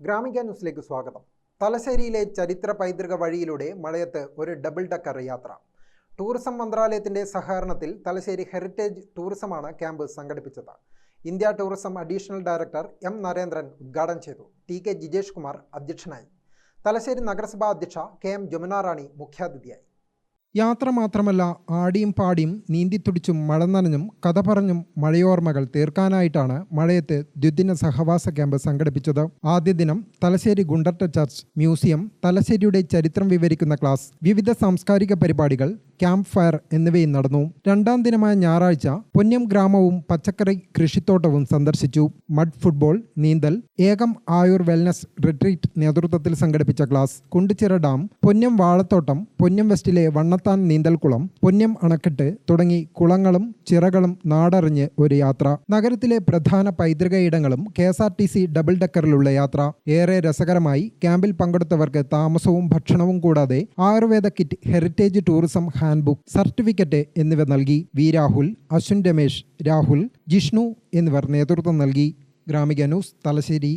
ഗ്രാമിക ന്യൂസിലേക്ക് സ്വാഗതം. തലശ്ശേരിയിലെ ചരിത്ര പൈതൃക വഴിയിലൂടെ മഴയത്ത് ഒരു ഡബിൾ ഡക്കർ യാത്ര. ടൂറിസം മന്ത്രാലയത്തിന്റെ സഹകരണത്തിൽ തലശ്ശേരി ഹെറിറ്റേജ് ടൂറിസമാണ് ക്യാമ്പ് സംഘടിപ്പിച്ചത്. India tourism additional director M Narendran ഉദ്ഘാടനം ചെയ്തു. ടി കെ ജിജേഷ് കുമാർ അധ്യക്ഷനായി. തലശ്ശേരി നഗരസഭാ അധ്യക്ഷ കെ എം ജമുന റാണി മുഖ്യാതിഥിയായി. യാത്ര മാത്രമല്ല ആടിയും പാടിയും നീന്തിത്തുടിച്ചും മഴ നനഞ്ഞും കഥ പറഞ്ഞും മഴയോർമ്മകൾ തീർക്കാനായിട്ടാണ് മഴയത്ത് ദ്വിദിന സഹവാസ ക്യാമ്പ് സംഘടിപ്പിച്ചത്. ആദ്യ ദിനം തലശ്ശേരി ഗുണ്ടർട്ട ചർച്ച് മ്യൂസിയം തലശ്ശേരിയുടെ ചരിത്രം വിവരിക്കുന്ന ക്ലാസ് വിവിധ സാംസ്കാരിക പരിപാടികൾ ക്യാമ്പ് ഫയർ എന്നിവയും നടന്നു. രണ്ടാം ദിനമായ ഞായറാഴ്ച പൊന്നം ഗ്രാമവും പച്ചക്കറി കൃഷിത്തോട്ടവും സന്ദർശിച്ചു. മഡ് ഫുട്ബോൾ നീന്തൽ ഏകം ആയുർ വെൽനസ് റിട്രീറ്റ് നേതൃത്വത്തിൽ സംഘടിപ്പിച്ച ക്ലാസ്. കുണ്ടിച്ചിറ ഡാം പൊന്നം വാഴത്തോട്ടം പൊന്നം വെസ്റ്റിലെ വണ്ണത്താൻ നീന്തൽക്കുളം പൊന്നം അണക്കെട്ട് തുടങ്ങി കുളങ്ങളും ചിറകളും നാടറിഞ്ഞ് ഒരു യാത്ര. നഗരത്തിലെ പ്രധാന പൈതൃക ഇടങ്ങളും K S R T C double ഡെക്കറിലുള്ള യാത്ര. ഏറെ രസകരമായി ക്യാമ്പിൽ പങ്കെടുത്തവർക്ക് താമസവും ഭക്ഷണവും കൂടാതെ Ayurveda kit heritage tourism handbook certificate എന്നിവ നൽകി വി രാഹുൽ അശ്വിൻ രമേശ് രാഹുൽ ജിഷ്ണു എന്നിവർ നേതൃത്വം നൽകി. ഗ്രാമിക ന്യൂസ് തലശ്ശേരി.